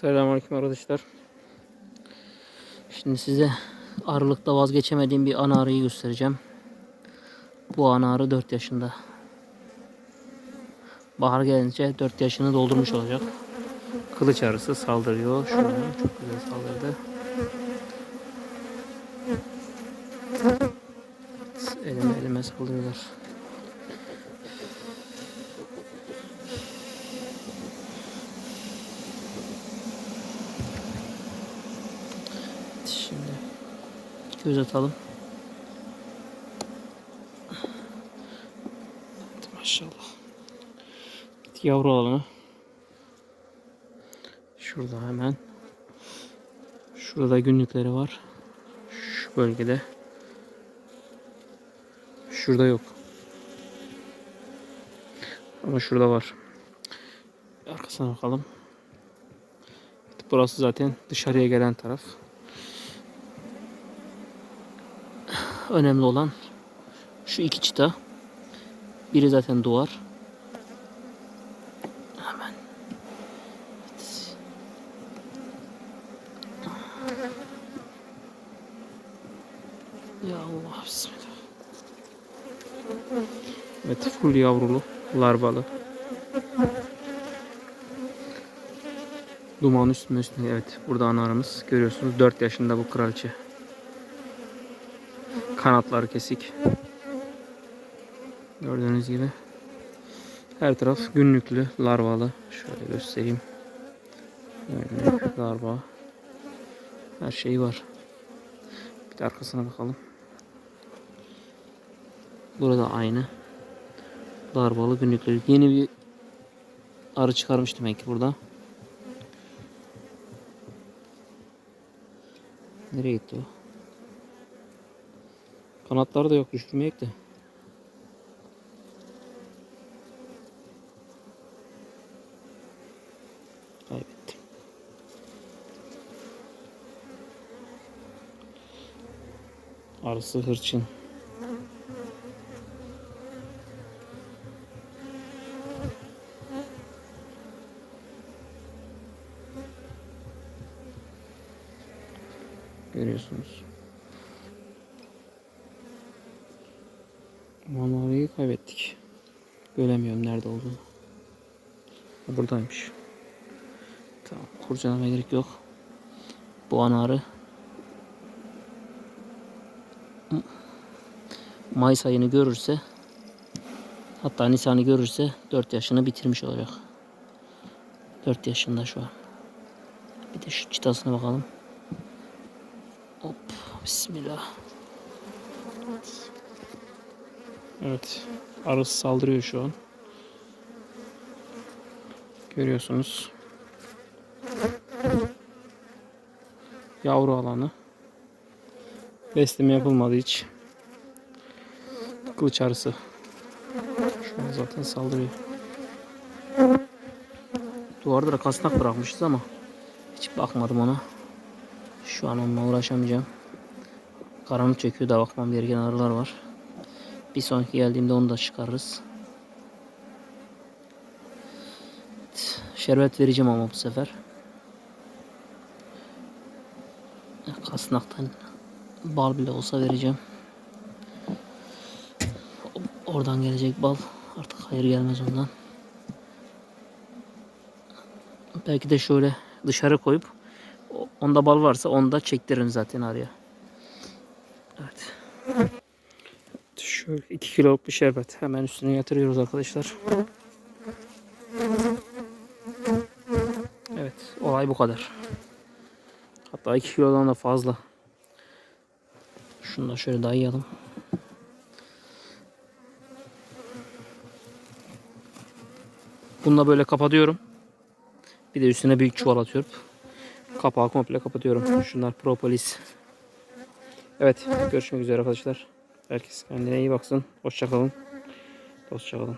Selamünaleyküm arkadaşlar. Şimdi size arılıkta vazgeçemediğim bir ana arıyı göstereceğim. Bu ana arı 4 yaşında. Bahar gelince 4 yaşını doldurmuş olacak. Kılıç arısı saldırıyor. Şu an çok güzel saldırdı. Elime elime saldırıyorlar. Şimdi göz atalım. Evet, maşallah. Yavru alanı. Şurada hemen. Şurada günlükleri var. Şu bölgede. Şurada yok. Ama şurada var. Arkasına bakalım. Burası zaten dışarıya gelen taraf. Önemli olan şu iki çıta. Biri zaten duvar. Hemen. Evet. Ya Allah bismillah. Evet full yavrulu, larvalı. Duman üstüne üstüne. Evet burada anarımız. Görüyorsunuz 4 yaşında bu kraliçe. Kanatları kesik. Gördüğünüz gibi. Her taraf günlüklü, larvalı. Şöyle göstereyim. Günlük, larva. Her şey var. Bir de arkasına bakalım. Burada aynı. Larvalı günlükleri. Yeni bir arı çıkarmış demek ki burada. Nereye gitti o? Kanatları da yok düşürmeyek de. Kaybettim. Arısı hırçın. Görüyorsunuz. Manavayı kaybettik. Göremiyorum nerede olduğunu. Ha, Buradaymış. Tamam. Kurcalamaya gerek yok. Bu anarı Mayıs ayını görürse hatta Nisan'ı görürse 4 yaşını bitirmiş olacak. 4 yaşında şu an. Bir de şu çıtasına bakalım. Hop. Bismillah. Evet. Arısı saldırıyor şu an. Görüyorsunuz. Yavru alanı. Besleme yapılmadı hiç. Kılıç arısı. Şu an zaten saldırıyor. Duvarda da kasnak bırakmışız ama hiç bakmadım ona. Şu an onunla uğraşamayacağım. Karanlık çöküyor da bakmam gereken arılar var. Bir sonraki geldiğimde onu da çıkarırız. Şerbet vereceğim ama bu sefer. Kasnaktan bal bile olsa vereceğim. Oradan gelecek bal artık hayır gelmez ondan. Belki de şöyle dışarı koyup onda bal varsa onu da çektiririm zaten araya. Evet. Şöyle 2 kiloluk bir şerbet. Hemen üstüne yatırıyoruz arkadaşlar. Evet. Olay bu kadar. Hatta 2 kilodan da fazla. Şunu da şöyle dayayalım. Bununla böyle kapatıyorum. Bir de üstüne büyük çuval atıyorum. Kapağı komple kapatıyorum. Şunlar propolis. Evet görüşmek üzere arkadaşlar. Herkes kendine iyi baksın. Hoşçakalın. Hoşçakalın.